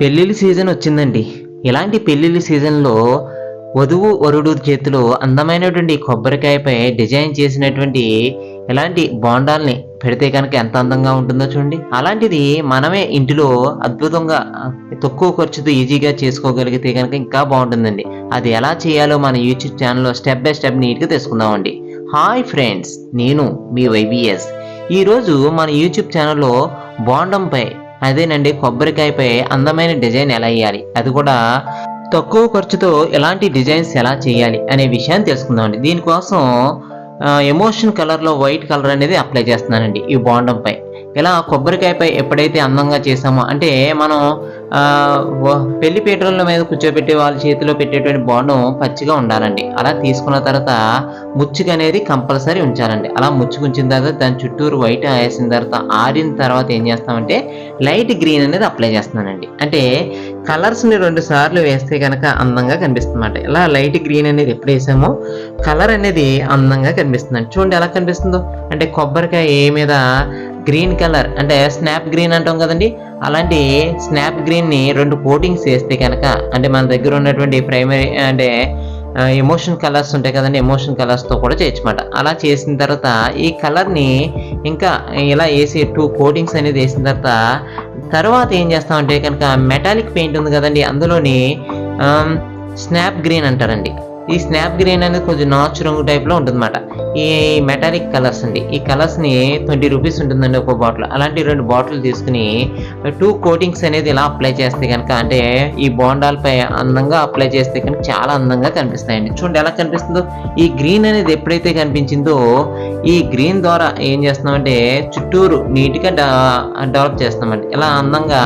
పెళ్ళిళ్ళ సీజన్ వచ్చిందండి. ఇలాంటి పెళ్ళిళ్ళ సీజన్లో వధువు వరుడు చేతిలో అందమైనటువంటి కొబ్బరికాయపై డిజైన్ చేసినటువంటి ఇలాంటి బోండాల్ని పెడితే కనుక ఎంత అందంగా ఉంటుందో చూడండి. అలాంటిది మనమే ఇంటిలో అద్భుతంగా తక్కువ ఖర్చుతో ఈజీగా చేసుకోగలిగితే కనుక ఇంకా బాగుంటుందండి. అది ఎలా చేయాలో మన యూట్యూబ్ ఛానల్లో స్టెప్ బై స్టెప్ నీట్గా తెలుసుకుందామండి. హాయ్ ఫ్రెండ్స్ నేను మీ వైబిఎస్. ఈరోజు మన యూట్యూబ్ ఛానల్లో బోండంపై అదేనండి కొబ్బరికాయపై అందమైన డిజైన్ ఎలా వేయాలి అది కూడా తక్కువ ఖర్చుతో ఎలాంటి డిజైన్స్ ఎలా చేయాలి అనే విషయాన్ని తెలుసుకుందామండి. దీనికోసం ఎమోషన్ కలర్లో వైట్ కలర్ అనేది అప్లై చేస్తున్నానండి ఈ బాండంపై. ఇలా కొబ్బరికాయపై ఎప్పుడైతే అందంగా చేసామో అంటే మనం పెళ్ళి పీటల మీద కూర్చోబెట్టి వాళ్ళ చేతిలో పెట్టేటువంటి బాండం పచ్చిగా ఉండాలండి. అలా తీసుకున్న తర్వాత ముచ్చుకు అనేది కంపల్సరీ ఉంచాలండి. అలా ముచ్చుకు ఉంచిన తర్వాత దాని చుట్టూరు వైట్ వేసిన తర్వాత ఆరిన తర్వాత ఏం చేస్తామంటే లైట్ గ్రీన్ అనేది అప్లై చేస్తున్నానండి. అంటే కలర్స్ని రెండు సార్లు వేస్తే కనుక అందంగా కనిపిస్తుంది ఇలా లైట్ గ్రీన్ అనేది ఎప్పుడు వేసామో కలర్ అనేది అందంగా కనిపిస్తుంది చూడండి ఎలా కనిపిస్తుందో. అంటే కొబ్బరికాయ ఏ మీద గ్రీన్ కలర్ అంటే స్నాప్ గ్రీన్ అంటాం కదండి. అలాంటి స్నాప్ గ్రీన్ని రెండు కోటింగ్స్ వేస్తే కనుక అంటే మన దగ్గర ఉన్నటువంటి ప్రైమరీ అంటే ఎమోషన్ కలర్స్ ఉంటాయి కదండి ఎమోషన్ కలర్స్తో కూడా చేయొచ్చమాట అలా చేసిన తర్వాత ఈ కలర్ని ఇంకా ఇలా వేసి టూ కోటింగ్స్ అనేది వేసిన తర్వాత తర్వాత ఏం చేస్తామంటే కనుక మెటాలిక్ పెయింట్ ఉంది కదండి అందులోని స్నాప్ గ్రీన్ అంటారండి. ఈ స్నాప్ గ్రీన్ అనేది కొంచెం నాచు రంగు టైప్లో ఉంటుందన్నమాట. ఈ మెటాలిక్ కలర్స్ అండి. ఈ కలర్స్ని ట్వంటీ రూపీస్ ఉంటుందండి ఒక బాటిల్ అలాంటి రెండు బాటిల్ తీసుకుని టూ కోటింగ్స్ అనేది ఇలా అప్లై చేస్తే కనుక అంటే ఈ బోండాలపై అందంగా అప్లై చేస్తే కనుక చాలా అందంగా కనిపిస్తాయండి. చూడండి ఎలా కనిపిస్తుందో. ఈ గ్రీన్ అనేది ఎప్పుడైతే కనిపించిందో ఈ గ్రీన్ ద్వారా ఏం చేస్తున్నామంటే చుట్టూరు నీట్గా డెవలప్ చేస్తామండి ఇలా అందంగా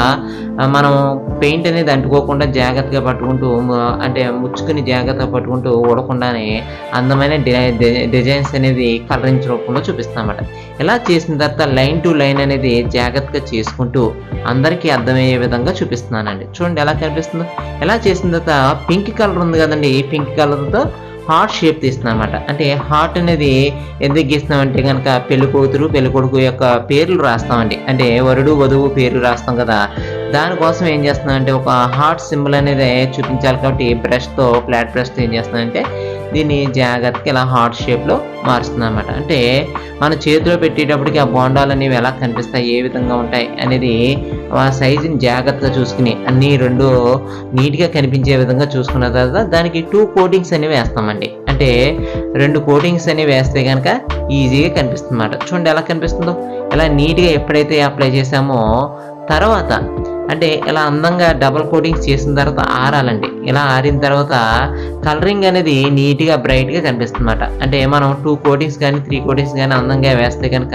మనం పెయింట్ అనేది అంటుకోకుండా జాగ్రత్తగా పట్టుకుంటూ అంటే ముచ్చుకుని జాగ్రత్తగా పట్టుకుంటూ ఊడకుండానే అందమైన డి- డిజైన్స్ అనేది కలరించ రూపంలో చూపిస్తామన్నమాట. ఇలా చేసిన తర్వాత లైన్ టు లైన్ అనేది జాగ్రత్తగా చేసుకుంటూ అందరికీ అర్థమయ్యే విధంగా చూపిస్తున్నానండి. చూడండి ఎలా కనిపిస్తుందో. ఎలా చేసిన తర్వాత పింక్ కలర్ ఉంది కదండి పింక్ కలర్తో హార్ట్ షేప్ తీస్తున్నాం అనమాట అంటే హార్ట్ అనేది ఎందుకు గీస్తామంటే కనుక పెళ్ళి కూతురు పెళ్ళి కొడుకు యొక్క పేర్లు రాస్తామండి. అంటే వరుడు వధువు పేర్లు రాస్తాం కదా. దానికోసం ఏం చేస్తున్నాం అంటే ఒక హార్ట్ సింబల్ అనేది చూపించాలి కాబట్టి బ్రష్తో ఫ్లాట్ బ్రష్తో ఏం చేస్తున్నానంటే దీన్ని జాగ్రత్తగా ఇలా హార్ట్ షేప్లో మారుస్తున్నాం అనమాట అంటే మన చేతిలో పెట్టేటప్పటికి ఆ బోండాలు అనేవి ఎలా కనిపిస్తాయి ఏ విధంగా ఉంటాయి అనేది ఆ సైజుని జాగ్రత్తగా చూసుకుని అన్ని రెండు నీట్గా కనిపించే విధంగా చూసుకున్న తర్వాత దానికి టూ కోటింగ్స్ అనేవి వేస్తామండి. అంటే రెండు కోటింగ్స్ అనేవి వేస్తే కనుక ఈజీగా కనిపిస్తుంది అన్నమాట. చూడండి ఎలా కనిపిస్తుందో. ఇలా నీట్గా ఎప్పుడైతే అప్లై చేసామో తర్వాత అంటే ఇలా అందంగా డబల్ కోటింగ్స్ చేసిన తర్వాత ఆరాలండి. ఇలా ఆరిన తర్వాత కలరింగ్ అనేది నీట్గా బ్రైట్గా కనిపిస్తుంది అంటే మనం టూ కోటింగ్స్ కానీ త్రీ కోటింగ్స్ కానీ అందంగా వేస్తే కనుక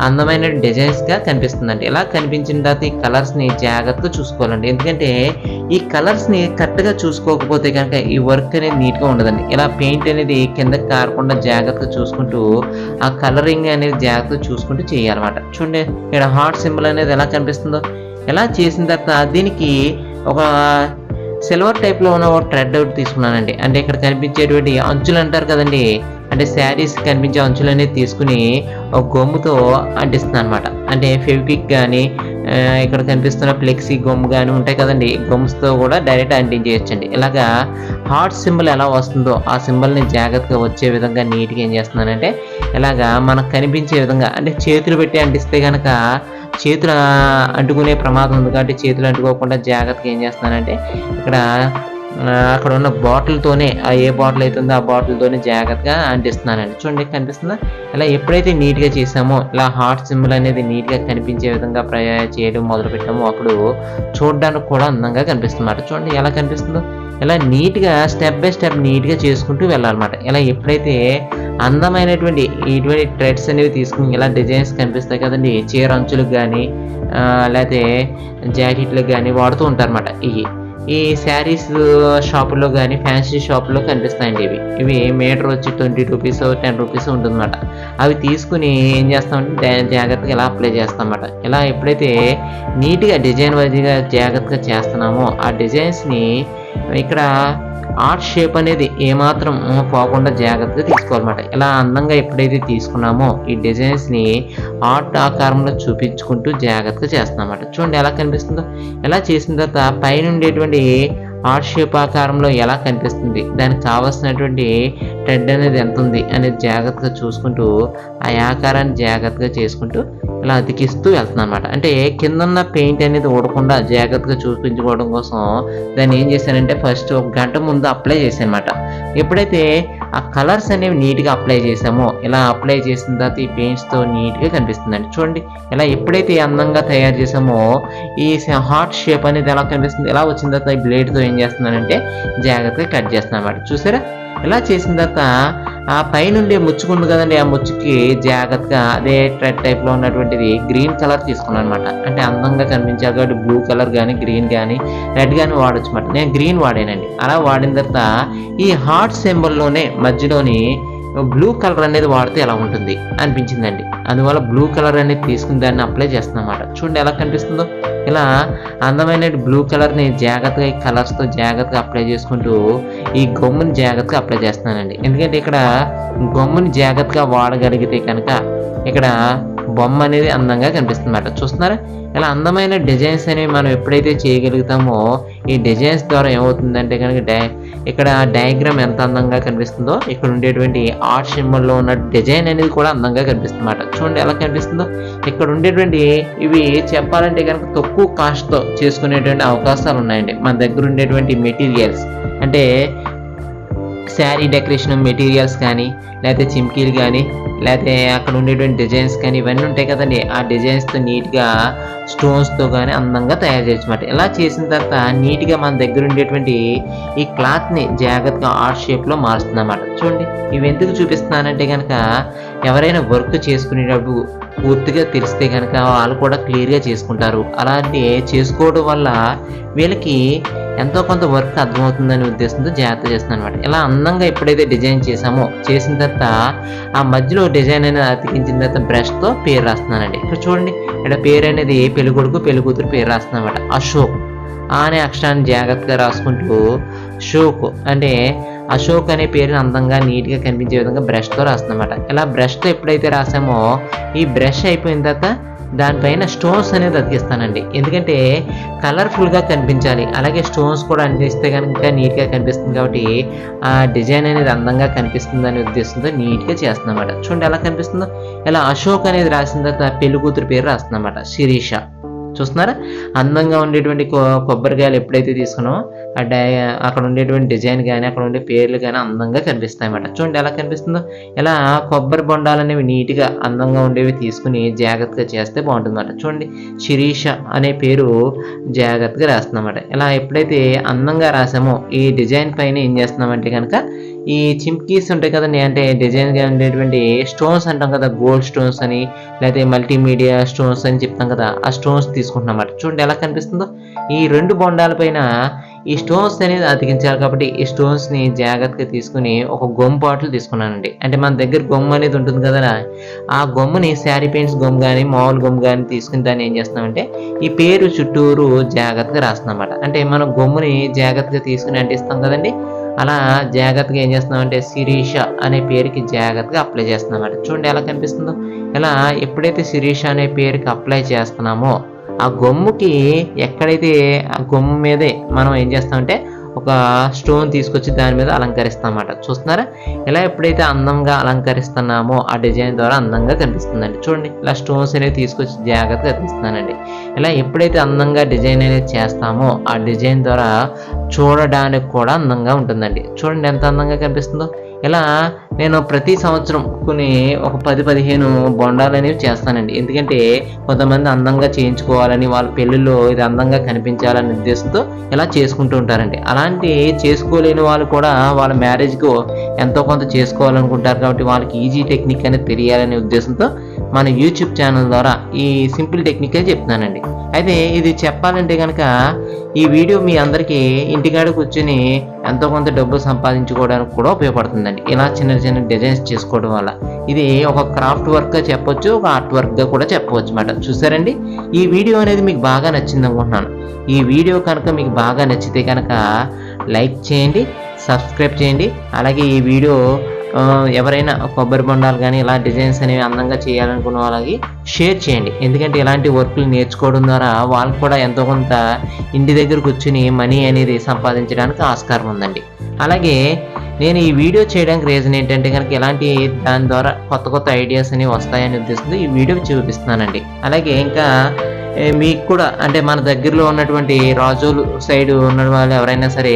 అందమైన డిజైన్స్గా కనిపిస్తుందండి. ఇలా కనిపించిన తర్వాత ఈ కలర్స్ని జాగ్రత్తగా చూసుకోవాలండి. ఎందుకంటే ఈ కలర్స్ని కరెక్ట్గా చూసుకోకపోతే కనుక ఈ వర్క్ అనేది నీట్గా ఉండదండి. ఇలా పెయింట్ అనేది కిందకి కారకుండా జాగ్రత్తగా చూసుకుంటూ ఆ కలరింగ్ అనేది జాగ్రత్తగా చూసుకుంటూ చేయాలన్నమాట. చూడండి ఇక్కడ హార్ట్ సింబల్ అనేది ఎలా కనిపిస్తుందో. ఎలా చేసిన తర్వాత దీనికి ఒక సిల్వర్ టైప్లో ఉన్న ఒక థ్రెడ్ అవుట్ తీసుకున్నానండి. అంటే ఇక్కడ కనిపించేటువంటి అంచులు అంటారు కదండి. అంటే శారీస్ కనిపించే అంచులు అనేది తీసుకుని ఒక గొమ్ముతో అంటిస్తున్నాను అనమాట అంటే ఫెవిక్విక్ కానీ ఇక్కడ కనిపిస్తున్న ఫ్లెక్సీ గొమ్ము కానీ ఉంటాయి కదండి. గమ్స్తో కూడా డైరెక్ట్ అంటించేయచ్చండి ఇలాగా హార్ట్ సింబల్ ఎలా వస్తుందో ఆ సింబల్ని జాగ్రత్తగా వచ్చే విధంగా నీట్గా ఏం చేస్తున్నానంటే ఇలాగా మనకు కనిపించే విధంగా అంటే చేతులు పెట్టి అంటిస్తే కనుక చేతులు అంటుకునే ప్రమాదం ఉంది కాబట్టి చేతులు అంటుకోకుండా జాగ్రత్తగా ఏం చేస్తున్నానంటే ఇక్కడ అక్కడ ఉన్న బాటిల్తోనే ఆ ఏ బాటిల్ అవుతుందో ఆ బాటిల్తోనే జాగ్రత్తగా అంటిస్తున్నానండి. చూడండి కనిపిస్తుందా? ఇలా ఎప్పుడైతే నీట్గా చేసామో ఇలా హార్ట్ సింబల్ అనేది నీట్గా కనిపించే విధంగా ప్రయా చేయడం మొదలుపెట్టామో అప్పుడు చూడడానికి కూడా అందంగా కనిపిస్తుంది చూడండి ఎలా కనిపిస్తుందో? ఇలా నీట్గా స్టెప్ బై స్టెప్ నీట్గా చేసుకుంటూ వెళ్ళాలన్నమాట. ఇలా ఎప్పుడైతే అందమైనటువంటి ఇటువంటి ట్రెడ్స్ అనేవి తీసుకుని ఇలా డిజైన్స్ కనిపిస్తాయి కదండి చీర అంచులకు కానీ లేకపోతే జాకెట్లకు కానీ వాడుతూ ఉంటారన్నమాట. ఇవి ఈ శారీస్ షాపులో కానీ ఫ్యాన్సీ షాపులో కనిపిస్తాయండి ఇవి. ఇవి మీటర్ వచ్చి ట్వంటీ రూపీస్ టెన్ రూపీస్ ఉంటుందన్నమాట. అవి తీసుకుని ఏం చేస్తామంటే జాగ్రత్తగా ఇలా అప్లై చేస్తామన్నమాట. ఇలా ఎప్పుడైతే నీట్గా డిజైన్ వైజ్గా జాగ్రత్తగా చేస్తున్నామో ఆ డిజైన్స్ని ఇక్కడ ఆర్ట్ షేప్ అనేది ఏమాత్రం పోకుండా జాగ్రత్తగా తీసుకోవాలన్నమాట. ఇలా అందంగా ఎప్పుడైతే తీసుకున్నామో ఈ డిజైన్స్ని ఆర్ట్ ఆకారంలో చూపించుకుంటూ జాగ్రత్తగా చేస్తున్నామన్నమాట. చూడండి ఎలా కనిపిస్తుందో. ఎలా చేసిన తర్వాత పైన ఉండేటువంటి ఆర్ట్ షేప్ ఆకారంలో ఎలా కనిపిస్తుంది? దానికి కావాల్సినటువంటి టెడ్ అనేది ఎంత ఉంది అనేది జాగ్రత్తగా చూసుకుంటూ ఆ ఆకారాన్ని జాగ్రత్తగా చేసుకుంటూ ఇలా అతికిస్తూ వెళ్తున్నాను అనమాట అంటే కింద ఉన్న పెయింట్ అనేది ఊడకుండా జాగ్రత్తగా చూపించుకోవడం కోసం దాన్ని ఏం చేశానంటే ఫస్ట్ ఒక గంట ముందు అప్లై చేశాను అనమాట ఎప్పుడైతే ఆ కలర్స్ అనేవి నీట్గా అప్లై చేసామో ఇలా అప్లై చేసిన తర్వాత ఈ పెయింట్స్తో నీట్గా కనిపిస్తుందండి. చూడండి ఇలా ఎప్పుడైతే అందంగా తయారు చేసామో ఈ హార్ట్ షేప్ అనేది ఎలా కనిపిస్తుంది ఎలా వచ్చిన తర్వాత ఈ బ్లేడ్తో ఏం చేస్తున్నానంటే జాగ్రత్తగా కట్ చేస్తున్నాను అన్నమాట చూసారా? ఇలా చేసిన తర్వాత ఆ పైనుండి ముచ్చుకుంది కదండి ఆ ముచ్చుకి జాగ్రత్తగా అదే ట్రెడ్ టైప్లో ఉన్నటువంటిది గ్రీన్ కలర్ తీసుకున్నాను అనమాట అంటే అందంగా కనిపించాలి కాబట్టి బ్లూ కలర్ కానీ గ్రీన్ కానీ రెడ్ కానీ వాడచ్చు అనమాట నేను గ్రీన్ వాడానండి. అలా వాడిన తర్వాత ఈ హార్ట్ సింబల్లోనే మధ్యలోని బ్లూ కలర్ అనేది వాడితే ఎలా ఉంటుంది అనిపించిందండి. అందువల్ల బ్లూ కలర్ అనేది తీసుకుని దాన్ని అప్లై చేస్తున్నమాట. చూడండి ఎలా కనిపిస్తుందో. ఇలా అందమైన బ్లూ కలర్ని జాగ్రత్తగా ఈ కలర్స్తో జాగ్రత్తగా అప్లై చేసుకుంటూ ఈ గమ్ముని జాగ్రత్తగా అప్లై చేస్తున్నానండి. ఎందుకంటే ఇక్కడ గమ్ముని జాగ్రత్తగా వాడగలిగితే కనుక ఇక్కడ బొమ్మ అనేది అందంగా కనిపిస్తుంది అన్నమాట చూస్తున్నారా? ఇలా అందమైన డిజైన్స్ అనేవి మనం ఎప్పుడైతే చేయగలుగుతామో ఈ డిజైన్స్ ద్వారా ఏమవుతుందంటే కనుక డై ఇక్కడ డయాగ్రామ్ ఎంత అందంగా కనిపిస్తుందో ఇక్కడ ఉండేటువంటి ఆర్ట్ సింబల్లో ఉన్న డిజైన్ అనేది కూడా అందంగా కనిపిస్తుంది అన్నమాట చూడండి ఎలా కనిపిస్తుందో. ఇక్కడ ఉండేటువంటి ఇవి చెప్పాలంటే కనుక తక్కువ కాస్ట్తో చేసుకునేటువంటి అవకాశాలు ఉన్నాయండి. మన దగ్గర ఉండేటువంటి మెటీరియల్స్. అంటే శారీ డెకరేషన్ మెటీరియల్స్ కానీ లేకపోతే చిమ్కీలు కానీ లేకపోతే అక్కడ ఉండేటువంటి డిజైన్స్ కానీ ఇవన్నీ ఉంటాయి కదండి. ఆ డిజైన్స్తో నీట్గా స్టోన్స్తో కానీ అందంగా తయారు చేయొచ్చమాట ఇలా చేసిన తర్వాత నీట్గా మన దగ్గర ఉండేటువంటి ఈ క్లాత్ని జాగ్రత్తగా ఆర్ట్ షేప్లో మారుస్తుందన్నమాట. చూడండి ఇవి ఎందుకు చూపిస్తున్నానంటే కనుక ఎవరైనా వర్క్ చేసుకునేటప్పుడు పూర్తిగా తెలిస్తే కనుక వాళ్ళు కూడా క్లియర్గా చేసుకుంటారు. అలాంటి చేసుకోవడం వల్ల వీళ్ళకి ఎంతో కొంత వర్క్ అర్థమవుతుందనే ఉద్దేశంతో జాగ్రత్త చేస్తున్నాను అనమాట ఇలా అందంగా ఎప్పుడైతే డిజైన్ చేసామో చేసిన తర్వాత ఆ మధ్యలో డిజైన్ అనేది అతికించిన తర్వాత బ్రష్తో పేరు రాస్తున్నానండి ఇక్కడ చూడండి ఇక్కడ పేరు అనేది పెళ్ళికొడుకు పెళ్ళికూతురు పేరు రాస్తున్నాను అనమాట అశోక్. అనే అక్షరాన్ని జాగ్రత్తగా రాసుకుంటూ షోక్ అంటే అశోక్ అనే పేరుని అందంగా నీట్గా కనిపించే విధంగా బ్రష్తో రాస్తుందన్నమాట. ఇలా బ్రష్తో ఎప్పుడైతే రాసామో ఈ బ్రష్ అయిపోయిన తర్వాత దానిపైన స్టోన్స్ అనేది అతికిస్తానండి. ఎందుకంటే కలర్ఫుల్గా కనిపించాలి. అలాగే స్టోన్స్ కూడా అందిస్తే కనుక నీట్గా కనిపిస్తుంది కాబట్టి ఆ డిజైన్ అనేది అందంగా కనిపిస్తుంది అనే ఉద్దేశంతో నీట్గా చేస్తున్నమాట చూడండి ఎలా కనిపిస్తుందో. ఇలా అశోక్ అనేది రాసిన తర్వాత పెళ్ళి కూతురు పేరు రాస్తుందన్నమాట. శిరీష. చూస్తున్నారా? అందంగా ఉండేటువంటి కొ- కొబ్బరికాయలు ఎప్పుడైతే తీసుకున్నామో ఆ డై అక్కడ ఉండేటువంటి డిజైన్ కానీ అక్కడ ఉండే పేర్లు కానీ అందంగా కనిపిస్తాయి అన్నమాట చూడండి ఎలా కనిపిస్తుందో. ఇలా కొబ్బరి బొండాలు అనేవి నీట్గా అందంగా ఉండేవి తీసుకుని జాగ్రత్తగా చేస్తే బాగుంటుంది అన్నమాట చూడండి శిరీష అనే పేరు జాగ్రత్తగా రాస్తున్నామన్నమాట ఇలా ఎప్పుడైతే అందంగా రాసామో ఈ డిజైన్ పైన ఏం చేస్తున్నామంటే కనుక ఈ చిమ్కీస్ ఉంటాయి కదండి అంటే డిజైన్గా ఉండేటువంటి స్టోన్స్ అంటాం కదా గోల్డ్ స్టోన్స్ అని లేకపోతే మల్టీమీడియా స్టోన్స్ అని చెప్తాం కదా ఆ స్టోన్స్ తీసుకుంటున్నాం అన్నమాట. చూడండి ఎలా కనిపిస్తుందో. ఈ రెండు బొండాల పైన ఈ స్టోన్స్ అనేది అతికించాలి కాబట్టి ఈ స్టోన్స్ని జాగ్రత్తగా తీసుకుని ఒక గొమ్ము బాటిల్ తీసుకున్నానండి. అంటే మన దగ్గర గొమ్ము అనేది ఉంటుంది కదా ఆ గొమ్ముని శారీ పెయింట్స్ గొమ్ము కానీ మామూలు గొమ్ము కానీ తీసుకుని దాన్ని ఏం చేస్తున్నామంటే ఈ పేరు చుట్టూరు జాగ్రత్తగా రాస్తున్నాం అంటే మనం గొమ్ముని జాగ్రత్తగా తీసుకుని అంటిస్తాం కదండి. అలా జాగ్రత్తగా ఏం చేస్తున్నామంటే శిరీష అనే పేరుకి జాగ్రత్తగా అప్లై చేస్తున్నాం చూడండి ఎలా కనిపిస్తుందో. ఇలా ఎప్పుడైతే శిరీష అనే పేరుకి అప్లై చేస్తున్నామో ఆ గొమ్ముకి ఎక్కడైతే ఆ గొమ్ము మీదే మనం ఏం చేస్తామంటే ఒక స్టోన్ తీసుకొచ్చి దాని మీద అలంకరిస్తామన్నమాట. చూస్తున్నారా? ఇలా ఎప్పుడైతే అందంగా అలంకరిస్తున్నామో ఆ డిజైన్ ద్వారా అందంగా కనిపిస్తుందండి. చూడండి ఇలా స్టోన్స్ అనేవి తీసుకొచ్చి జాగ్రత్తగా కనిపిస్తున్నానండి ఇలా ఎప్పుడైతే అందంగా డిజైన్ అనేది చేస్తామో ఆ డిజైన్ ద్వారా చూడడానికి కూడా అందంగా ఉంటుందండి. చూడండి ఎంత అందంగా కనిపిస్తుందో. ఇలా నేను ప్రతి సంవత్సరం కొన్ని ఒక పది పదిహేను బొండాలు అనేవి చేస్తానండి. ఎందుకంటే కొంతమంది అందంగా చేయించుకోవాలని వాళ్ళ పెళ్ళిళ్ళు ఇది అందంగా కనిపించాలనే ఉద్దేశంతో ఇలా చేసుకుంటూ ఉంటారండి. అలాంటి చేసుకోలేని వాళ్ళు కూడా వాళ్ళ మ్యారేజ్కి ఎంతో కొంత చేసుకోవాలనుకుంటారు కాబట్టి వాళ్ళకి ఈజీ టెక్నిక్ అనేది తెలియాలనే ఉద్దేశంతో మన యూట్యూబ్ ఛానల్ ద్వారా ఈ సింపుల్ టెక్నికే చెప్తున్నానండి. అయితే ఇది చెప్పాలంటే కనుక ఈ వీడియో మీ అందరికీ ఇంటికాడ కూర్చొని ఎంతో కొంత డబ్బు సంపాదించుకోవడానికి కూడా ఉపయోగపడుతుందండి. ఇలా చిన్న చిన్న డిజైన్స్ చేసుకోవడం వల్ల. ఇది ఒక క్రాఫ్ట్ వర్క్గా చెప్పొచ్చు ఒక ఆర్ట్ వర్క్గా కూడా చెప్పవచ్చు అన్నమాట. చూసారండి? ఈ వీడియో అనేది మీకు బాగా నచ్చింది అనుకుంటున్నాను. ఈ వీడియో కనుక మీకు బాగా నచ్చితే కనుక లైక్ చేయండి సబ్స్క్రైబ్ చేయండి. అలాగే ఈ వీడియో ఎవరైనా కొబ్బరి బొండాలు కానీ ఇలా డిజైన్స్ అనేవి అందంగా చేయాలనుకున్న వాళ్ళకి షేర్ చేయండి. ఎందుకంటే ఇలాంటి వర్క్లు నేర్చుకోవడం ద్వారా వాళ్ళకు కూడా ఎంతో కొంత ఇంటి దగ్గర కూర్చుని మనీ అనేది సంపాదించడానికి ఆస్కారం ఉందండి. అలాగే నేను ఈ వీడియో చేయడానికి రీజన్ ఏంటంటే కనుక ఇలాంటి దాని ద్వారా కొత్త కొత్త ఐడియాస్ అనేవి వస్తాయని ఉద్దేశంతో ఈ వీడియో చూపిస్తున్నానండి. అలాగే ఇంకా మీకు కూడా అంటే మన దగ్గరలో ఉన్నటువంటి రాజోలు సైడ్ ఉన్న వాళ్ళు ఎవరైనా సరే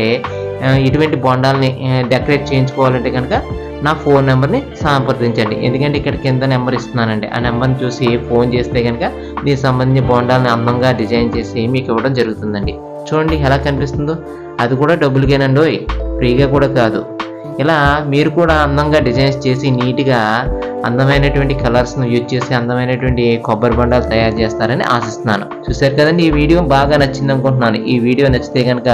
ఇటువంటి బొండాలని డెకరేట్ చేయించుకోవాలంటే కనుక నా ఫోన్ నెంబర్ని సంప్రదించండి. ఎందుకంటే ఇక్కడ కింద నెంబర్ ఇస్తున్నానండి? ఆ నెంబర్ని చూసి ఫోన్ చేస్తే కనుక దీనికి సంబంధించిన బోండాలని అందంగా డిజైన్ చేసి మీకు ఇవ్వడం జరుగుతుందండి. చూడండి ఎలా కనిపిస్తుందో. అది కూడా డబ్బులుకేనండి ఓయ్. ఫ్రీగా కూడా కాదు. ఇలా మీరు కూడా అందంగా డిజైన్స్ చేసి నీట్గా అందమైనటువంటి కలర్స్ను యూజ్ చేసి అందమైనటువంటి కొబ్బరి బొండాలు తయారు చేస్తారని ఆశిస్తున్నాను. చూశారు కదండి ఈ వీడియో బాగా నచ్చింది అనుకుంటున్నాను. ఈ వీడియో నచ్చితే కనుక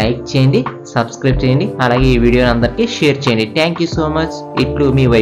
లైక్ చేయండి సబ్స్క్రైబ్ చేయండి అలాగే ఈ వీడియోని అందరికీ షేర్ చేయండి. Thank you so much. ఇట్లు మీ వైపు